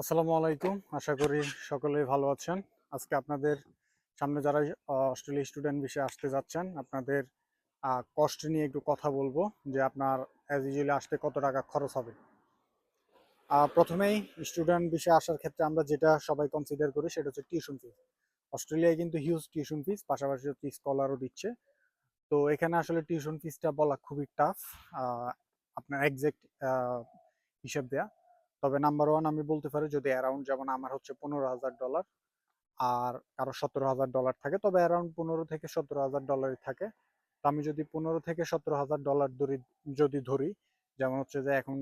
আসসালামু আলাইকুম। আশা করি সকলেই ভালো আছেন। আজকে আপনাদের সামনে যারা অস্ট্রেলিয়া স্টুডেন্ট বিষয়ে আসতে যাচ্ছেন, আপনাদের কষ্ট নিয়ে একটু কথা বলব যে আপনার অ্যাজ ইউজুয়ালি আসতে কত টাকা খরচ হবে। প্রথমেই স্টুডেন্ট বিষয়ে আসার ক্ষেত্রে আমরা যেটা সবাই কনসিডার করি সেটা হচ্ছে টিউশন ফিস অস্ট্রেলিয়ায় কিন্তু হিউজ টিউশন ফিস পাশাপাশি হচ্ছে স্কলারও দিচ্ছে। তো এখানে আসলে টিউশন ফিসটা বলা খুবই টাফ আপনার একজ্যাক্ট হিসাব দেয়া। তবে নাম্বার ওয়ান আমি বলতে পারি যদি অ্যারাউন্ড যেমন আমার হচ্ছে পনেরো হাজার ডলার আর কারও সতেরো হাজার ডলার থাকে, তবে অ্যারাউন্ড পনেরো থেকে সতেরো হাজার ডলারই থাকে। তো আমি যদি পনেরো থেকে সতেরো হাজার ডলার ধরি, যদি ধরি, যেমন হচ্ছে যে এখন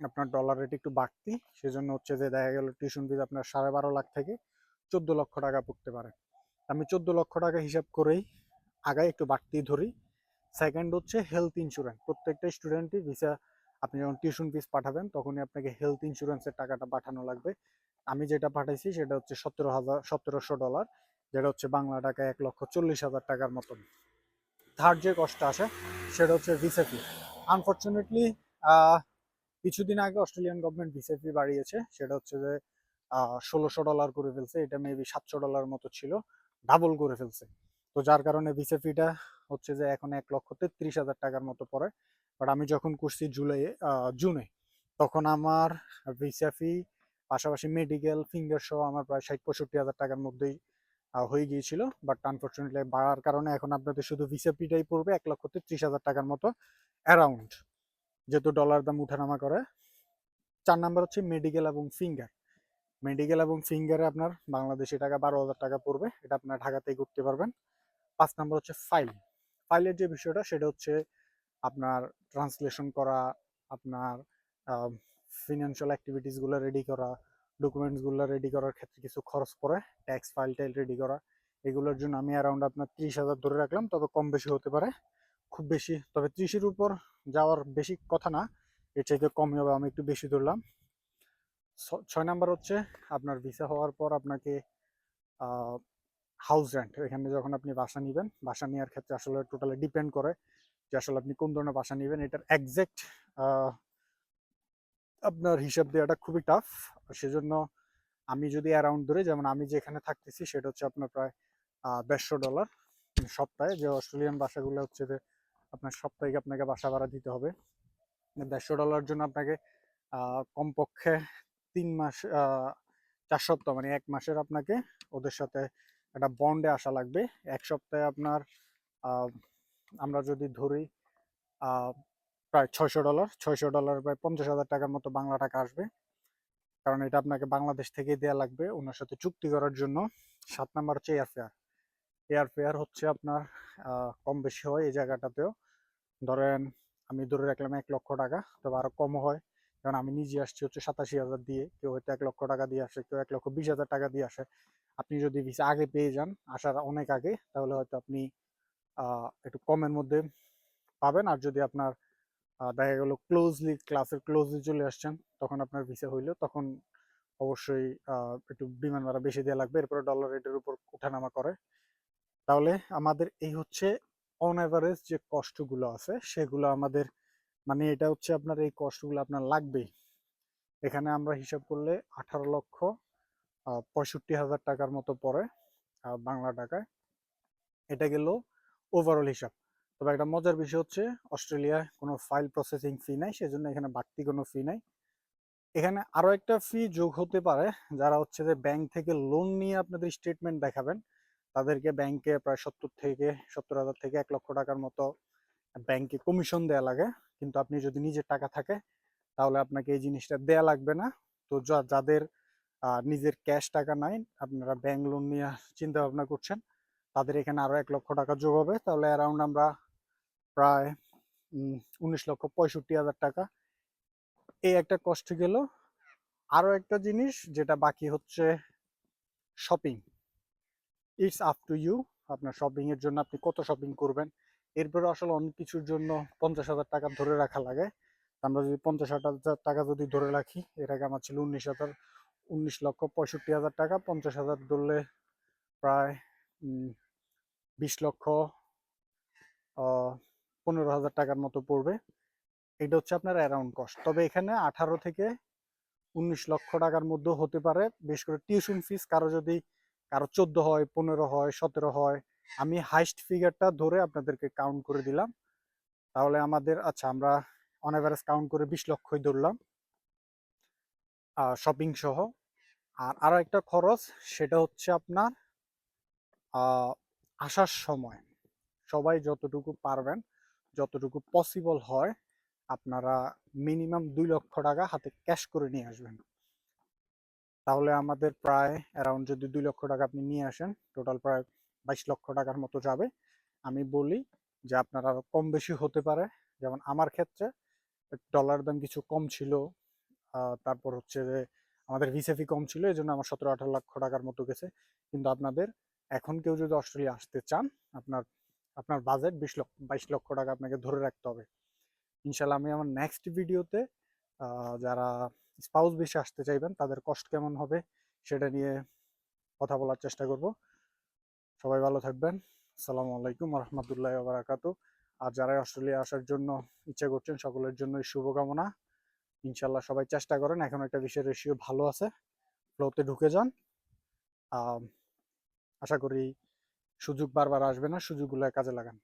আপনার ডলার রেট একটু বাড়তি, সেজন্য হচ্ছে যে দেখা গেল টিউশন ফিজ আপনার সাড়ে বারো লাখ থেকে চোদ্দ লক্ষ টাকা পড়তে পারে। আমি চোদ্দ লক্ষ টাকা হিসাব করেই আগায় একটু বাড়তি ধরি। সেকেন্ড হচ্ছে হেলথ ইন্স্যুরেন্স প্রত্যেকটা স্টুডেন্টই ভিসা আপনি যখন টিউশন ফিস পাঠাবেন, তখনই আপনাকে হেলথ ইন্স্যুরেন্সের টাকাটা পাঠানো লাগবে। আমি যেটা পাঠাইছি সেটা হচ্ছে সতেরো হাজার, সতেরোশো ডলার যেটা হচ্ছে বাংলা টাকায় এক লক্ষ চল্লিশ হাজার টাকার মতন। থার্ড যে কষ্ট আসে সেটা হচ্ছে ভিসা ফি আনফর্চুনেটলি কিছুদিন আগে অস্ট্রেলিয়ান গভর্নমেন্ট ভিসা ফি বাড়িয়েছে, সেটা হচ্ছে যে ষোলোশো ডলার করে ফেলছে, এটা মেবি সাতশো ডলার মতো ছিল ডাবল করে ফেলছে। তো যার কারণে ভিসা ফিটা হচ্ছে যে এখন এক লক্ষ তেত্রিশ হাজার টাকার মতো পড়ে। বাট আমি যখন করছি জুলাই জুনে, তখন আমার ভিসা পাশাপাশি মেডিকেল ফিঙ্গার সহ আমার প্রায় ষাট, পঁয়ষট্টি হাজার টাকার মধ্যেই হয়ে গিয়েছিল। বাট আনফর্চুনেটলি বাড়ার কারণে এখন আপনাদের শুধু ভিসা ফিটাই পড়বে এক লক্ষ তেত্রিশ হাজার টাকার মতো অ্যারাউন্ড যেহেতু ডলার দাম উঠানামা করে। চার নাম্বার হচ্ছে মেডিকেল এবং ফিঙ্গার মেডিকেল এবং ফিঙ্গারে আপনার বাংলাদেশি টাকা বারো হাজার টাকা পড়বে, এটা আপনার ঢাকাতেই করতে পারবেন। পাঁচ নাম্বার হচ্ছে ফাইল ফাইলের যে বিষয়টা, সেটা হচ্ছে আপনার ট্রান্সলেশন করা, আপনার ফিনান্সিয়াল অ্যাক্টিভিটিসগুলো রেডি করা ডকুমেন্টসগুলো রেডি করার ক্ষেত্রে কিছু খরচ পড়ে ট্যাক্স ফাইল টাইল রেডি করা। এগুলোর জন্য আমি অ্যারাউন্ড আপনার ত্রিশ হাজার ধরে রাখলাম, তবে কম বেশি হতে পারে। খুব বেশি, তবে ত্রিশের উপর যাওয়ার বেশি কথা না, এর চাইতে কমই হবে, আমি একটু বেশি ধরলাম। ছয় নাম্বার হচ্ছে, আপনার ভিসা হওয়ার পর আপনাকে হাউস রেন্ট এখানে যখন আপনি বাসা নেবেন, বাসা নেওয়ার ক্ষেত্রে আসলে টোটালি ডিপেন্ড করে যে আসলে আপনি কোন ধরনের বাসা নেবেন, এটার একজ্যাক্ট আপনার হিসাব দেওয়াটা খুবই টাফ সেজন্য আমি যদি অ্যারাউন্ড ধরে, যেমন আমি যেখানে থাকতেছি, সেটা হচ্ছে আপনার প্রায় দেড়শো ডলার সপ্তাহে। যে অস্ট্রেলিয়ান বাসাগুলো হচ্ছে যে আপনার সাপ্তাহিক আপনাকে বাসা ভাড়া দিতে হবে। দেড়শো ডলার জন্য আপনাকে কমপক্ষে তিন মাস চার সপ্তাহ মানে এক মাসের আপনাকে ওদের সাথে একটা বন্ডে আসা লাগবে। এক সপ্তাহে আপনার আমরা যদি ধরি প্রায় ছয়শো ডলার ছয়শো ডলার প্রায় পঞ্চাশ হাজার টাকার মতো বাংলা টাকা আসবে। কারণ এটা আপনাকে বাংলাদেশ থেকে দেয়া লাগবে ওনার সাথে চুক্তি করার জন্য। সাত নাম্বার হচ্ছে এয়ার ফেয়ার এয়ার ফেয়ার হচ্ছে আপনার কম বেশি হয় এই জায়গাটাতেও। ধরেন, আমি ধরে রাখলাম এক লক্ষ টাকা, তবে আরও কম হয়। কারণ আমি নিজে আসছি হচ্ছে সাতাশি হাজার দিয়ে, কেউ হয়তো এক লক্ষ টাকা দিয়ে আসে, কেউ এক লক্ষ বিশ হাজার টাকা দিয়ে আসে। আপনি যদি ভিসা আগে পেয়ে যান, আসার অনেক আগে, তাহলে হয়তো আপনি একটু কমের মধ্যে পাবেন। আর যদি আপনার দেখা গেল ক্লোজলি ক্লাসের ক্লোজলি চলে আসছেন, তখন আপনার ভিসা হইল, তখন অবশ্যই একটু বিমান ভাড়া বেশি দেওয়া লাগবে। এরপরে ডলার রেটের উপর ওঠানামা করে। তাহলে আমাদের এই হচ্ছে অন অ্যাভারেজ যে কষ্টগুলো আছে, সেগুলো আমাদের মানে এটা হচ্ছে আপনার এই কষ্টগুলো আপনার লাগবেই। এখানে আমরা হিসাব করলে আঠারো লক্ষ পঁয়ষট্টি হাজার টাকার মতো পড়ে বাংলা টাকায়। এটা গেল ওভারঅল হিসাব। তবে একটা মজার বিষয় হচ্ছে, অস্ট্রেলিয়ায় কোনো ফাইল প্রসেসিং ফি নাই, সেজন্য এখানে বাড়তি কোনো ফি নাই। এখানে আরও একটা ফি যোগ হতে পারে, যারা হচ্ছে যে ব্যাংক থেকে লোন নিয়ে আপনাদের স্টেটমেন্ট দেখাবেন, তাদেরকে ব্যাংকে প্রায় সত্তর থেকে সত্তর হাজার থেকে এক লক্ষ টাকার মতো ব্যাংকে কমিশন দেয়া লাগে। কিন্তু আপনি যদি নিজের টাকা থাকে, তাহলে আপনাকে এই জিনিসটা দেয়া লাগবে না। তো যাদের নিজের ক্যাশ টাকা নাই, আপনারা ব্যাংক লোন নিয়ে চিন্তা ভাবনা করছেন তাদের এখানে আরও এক লক্ষ টাকা যোগ হবে। তাহলে অ্যারাউন্ড আমরা প্রায় উনিশ লক্ষ পঁয়ষট্টি হাজার টাকা। এই একটা কষ্ট গেল। আরও একটা জিনিস যেটা বাকি হচ্ছে shopping it's up to you আপনার শপিং এর জন্য আপনি কত শপিং করবেন। এরপরে আসলে অনেক কিছুর জন্য পঞ্চাশ হাজার টাকা ধরে রাখা লাগে। আমরা যদি পঞ্চাশ হাজার টাকা যদি ধরে রাখি, এর আগে আমার ছিল উনিশ হাজার, উনিশ লক্ষ পঁয়ষট্টি হাজার টাকা। পঞ্চাশ হাজার ধরলে প্রায় বিশ লক্ষ পনেরো হাজার টাকার মতো পড়বে। এটা হচ্ছে আপনার অ্যারাউন্ড কস্ট তবে এখানে আঠারো থেকে উনিশ লক্ষ টাকার মধ্যেও হতে পারে, বিশেষ করে টিউশন ফিস কারও যদি কারও চোদ্দ হয়, পনেরো হয়, সতেরো হয়, আমি হাইস্ট ফিগারটা ধরে আপনাদেরকে কাউন্ট করে দিলাম। তাহলে আমাদের আচ্ছা আমরা অন কাউন্ট করে বিশ লক্ষই ধরলাম শপিং সহ। আর আরও একটা খরচ, সেটা হচ্ছে আপনার আসার সময়। সবাই যতটুকু পারবেন, যতটুকু পসিবল হয়, আপনারা মিনিমাম দুই লক্ষ টাকা হাতে ক্যাশ করে নিয়ে আসবেন। তাহলে আমাদের প্রায় অ্যারাউন্ড যদি দুই লক্ষ টাকা আপনি নিয়ে আসেন টোটাল প্রায় বাইশ লক্ষ টাকার মতো যাবে। আমি বলি যে আপনারা কম বেশি হতে পারে। যেমন আমার ক্ষেত্রে ডলার দাম কিছু কম ছিল তারপর হচ্ছে যে আমাদের ভিসেফি কম ছিল এই জন্য আমার সতেরো আঠারো লক্ষ টাকার মতো গেছে। কিন্তু আপনাদের এখন কেউ যদি অস্ট্রেলিয়া আসতে চান, আপনার আপনার বাজেট বিশ লক্ষ, বাইশ লক্ষ টাকা আপনাকে ধরে রাখতে হবে। ইনশাল্লাহ আমি আমার নেক্সট ভিডিওতে যারা স্পাউস বেশি আসতে চাইবেন, তাদের কষ্ট কেমন হবে সেটা নিয়ে কথা বলার চেষ্টা করব। সবাই ভালো থাকবেন। আসসালামু আলাইকুম রহমতুল্লাহ বারাকাতু আর যারা অস্ট্রেলিয়া আসার জন্য ইচ্ছা করছেন, সকলের জন্যই শুভকামনা। ইনশাল্লাহ সবাই চেষ্টা করেন, এখন একটা বিষয় রেশিও ভালো আছে ফ্লোতে ঢুকে যান। আশা করি সুযোগ বারবার আসবে না সুযোগগুলো কাজে লাগান।